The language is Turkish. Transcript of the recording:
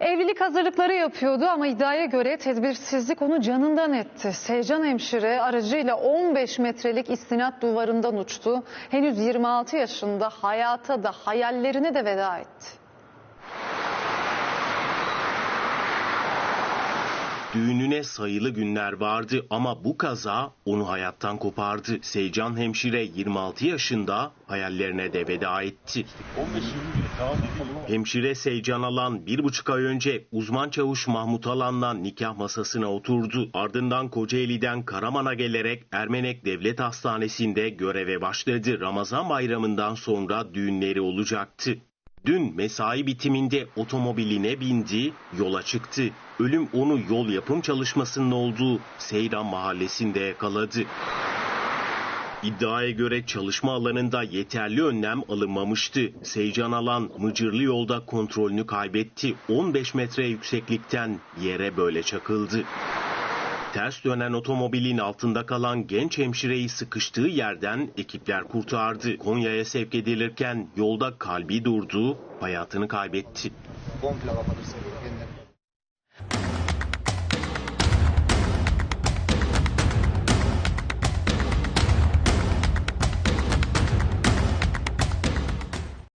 Evlilik hazırlıkları yapıyordu ama iddiaya göre tedbirsizlik onu canından etti. Seycan hemşire aracıyla 15 metrelik istinat duvarından uçtu. Henüz 26 yaşında hayata da hayallerine de veda etti. Düğününe sayılı günler vardı ama bu kaza onu hayattan kopardı. Seycan hemşire 26 yaşında hayallerine de veda etti. 15-20 gün tamam değil mi? Hemşire Seycan Alan bir buçuk ay önce uzman çavuş Mahmut Alan'la nikah masasına oturdu. Ardından Kocaeli'den Karaman'a gelerek Ermenek Devlet Hastanesi'nde göreve başladı. Ramazan bayramından sonra düğünleri olacaktı. Dün mesai bitiminde otomobiline bindi, yola çıktı. Ölüm onu yol yapım çalışmasının olduğu Seyran mahallesinde yakaladı. İddiaya göre çalışma alanında yeterli önlem alınmamıştı. Seycan Alan Mıcırlı yolda kontrolünü kaybetti. 15 metre yükseklikten yere böyle çakıldı. Ters dönen otomobilin altında kalan genç hemşireyi sıkıştığı yerden ekipler kurtardı. Konya'ya sevk edilirken yolda kalbi durdu, hayatını kaybetti. komple kapatırsa kendine